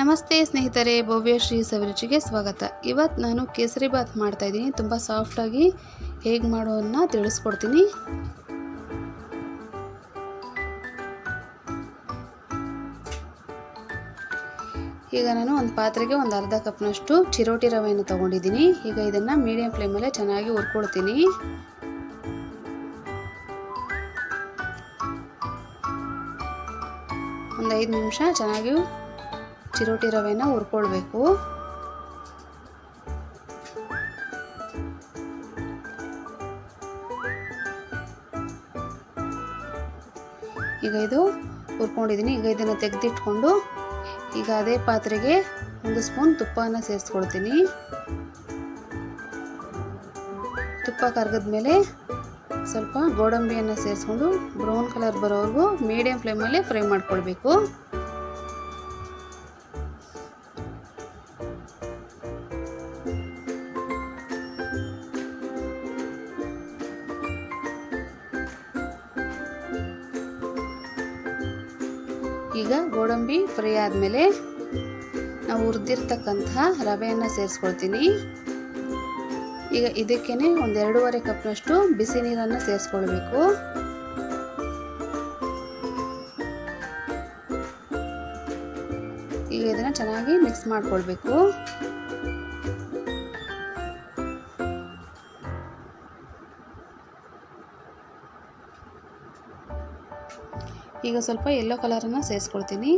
ನಮಸ್ತೆ ಸ್ನೇಹಿತರೆ, ಭವ್ಯ ಶ್ರೀ ಸವಿರುಚಿಗೆ ಸ್ವಾಗತ. ಇವತ್ತು ನಾನು ಕೇಸರಿ ಬಾತ್ ಮಾಡ್ತಾ ಇದ್ದೀನಿ. ತುಂಬ ಸಾಫ್ಟಾಗಿ ಹೇಗೆ ಮಾಡೋದನ್ನ ತಿಳಿಸ್ಕೊಡ್ತೀನಿ. ಈಗ ನಾನು ಒಂದು ಪಾತ್ರೆಗೆ ಒಂದು ಅರ್ಧ ಕಪ್ನಷ್ಟು ಚಿರೋಟಿ ರವೆಯನ್ನು ತೊಗೊಂಡಿದ್ದೀನಿ. ಈಗ ಇದನ್ನು ಮೀಡಿಯಂ ಫ್ಲೇಮಲ್ಲೇ ಚೆನ್ನಾಗಿ ಹುರ್ಕೊಳ್ತೀನಿ ಒಂದು ಐದು ನಿಮಿಷ ಚೆನ್ನಾಗಿ ಚಿರೋಟಿ ರವೆನ ಹುರ್ಕೊಳ್ಬೇಕು. ಈಗ ಇದು ಹುರ್ಕೊಂಡಿದ್ದೀನಿ. ಈಗ ಇದನ್ನು ತೆಗೆದಿಟ್ಕೊಂಡು ಈಗ ಅದೇ ಪಾತ್ರೆಗೆ ಒಂದು ಸ್ಪೂನ್ ತುಪ್ಪನ ಸೇರಿಸ್ಕೊಳ್ತೀನಿ. ತುಪ್ಪ ಕರ್ಗದ ಮೇಲೆ ಸ್ವಲ್ಪ ಗೋಡಂಬಿಯನ್ನು ಸೇರಿಸ್ಕೊಂಡು ಬ್ರೌನ್ ಕಲರ್ ಬರೋವರೆಗೂ ಮೀಡಿಯಂ ಫ್ಲೇಮಲ್ಲಿ ಫ್ರೈ ಮಾಡ್ಕೊಳ್ಬೇಕು. ಈಗ ಗೋಡಂಬಿ ಫ್ರೈ ಆದಮೇಲೆ ನಾವು ಹುರಿದಿರ್ತಕ್ಕಂತಹ ರವೆಯನ್ನು ಸೇರಿಸ್ಕೊಳ್ತೀನಿ. ಈಗ ಇದಕ್ಕೇ ಒಂದು ಎರಡೂವರೆ ಕಪ್ನಷ್ಟು ಬಿಸಿ ನೀರನ್ನು ಸೇರಿಸ್ಕೊಳ್ಬೇಕು. ಈಗ ಇದನ್ನು ಚೆನ್ನಾಗಿ ಮಿಕ್ಸ್ ಮಾಡ್ಕೊಳ್ಬೇಕು. ಈಗ ಸ್ವಲ್ಪ ಯೆಲ್ಲೋ ಕಲರನ್ನು ಸೇರಿಸ್ಕೊಳ್ತೀನಿ.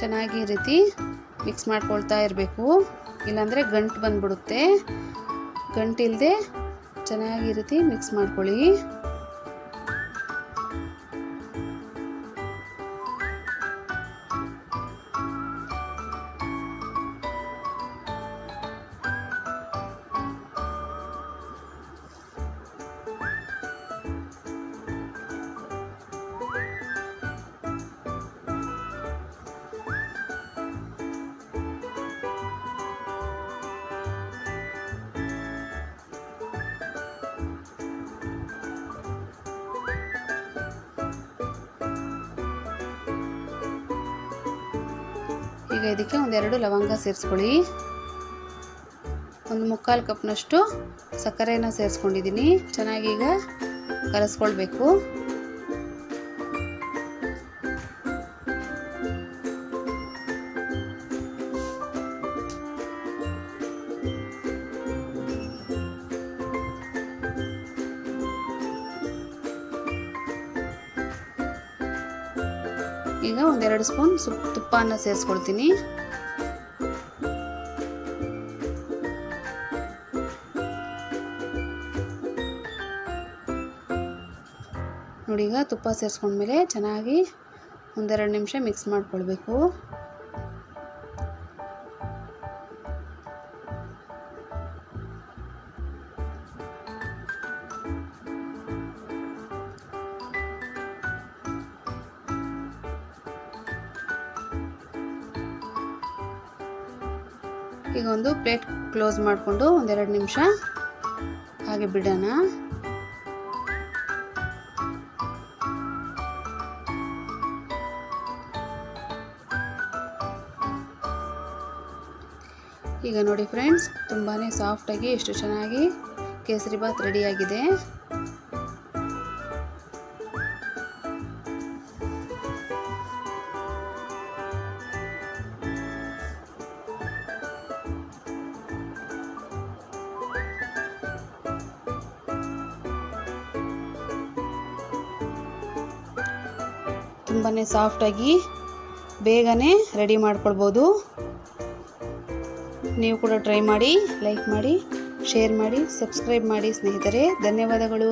ಚೆನ್ನಾಗಿ ರೀತಿ ಮಿಕ್ಸ್ ಮಾಡ್ಕೊಳ್ತಾ ಇರಬೇಕು. ಇಲ್ಲಾಂದರೆ ಗಂಟು ಬಂದುಬಿಡುತ್ತೆ. ಗಂಟಿಲ್ಲದೆ ಚೆನ್ನಾಗಿ ರೀತಿ ಮಿಕ್ಸ್ ಮಾಡ್ಕೊಳ್ಳಿ. ಈಗ ಇದಕ್ಕೆ ಒಂದೆರಡು ಲವಂಗ ಸೇರಿಸ್ಕೊಳ್ಳಿ. ಒಂದು ಮುಕ್ಕಾಲು ಕಪ್ನಷ್ಟು ಸಕ್ಕರೆನ ಸೇರಿಸ್ಕೊಂಡಿದ್ದೀನಿ. ಚೆನ್ನಾಗಿ ಈಗ ಕಲಸ್ಕೊಳ್ಬೇಕು. ಈಗ ಒಂದೆರಡು ಸ್ಪೂನ್ ಸುಪ್ ತುಪ್ಪನ ಸೇರಿಸ್ಕೊಳ್ತೀನಿ ನೋಡಿ ಈಗ ತುಪ್ಪ ಸೇರಿಸ್ಕೊಂಡ್ಮೇಲೆ ಚೆನ್ನಾಗಿ ಒಂದೆರಡು ನಿಮಿಷ ಮಿಕ್ಸ್ ಮಾಡ್ಕೊಳ್ಬೇಕು ಈಗ ಒಂದು ಪ್ಲೇಟ್ ಕ್ಲೋಸ್ ಮಾಡಿಕೊಂಡು ಒಂದೆರಡು ನಿಮಿಷ ಹಾಗೆ ಬಿಡೋಣ. ಈಗ ನೋಡಿ ಫ್ರೆಂಡ್ಸ್ ತುಂಬಾ ಸಾಫ್ಟಾಗಿ ಎಷ್ಟು ಚೆನ್ನಾಗಿ ಕೇಸರಿ ಬಾತ್ ರೆಡಿಯಾಗಿದೆ ತುಂಬಾ ಸಾಫ್ಟಾಗಿ ಬೇಗನೆ ರೆಡಿ ಮಾಡ್ಕೊಳ್ಬೋದು. ನೀವು ಕೂಡ ಟ್ರೈ ಮಾಡಿ ಲೈಕ್ ಮಾಡಿ ಶೇರ್ ಮಾಡಿ ಸಬ್ಸ್ಕ್ರೈಬ್ ಮಾಡಿ ಸ್ನೇಹಿತರೆ. ಧನ್ಯವಾದಗಳು.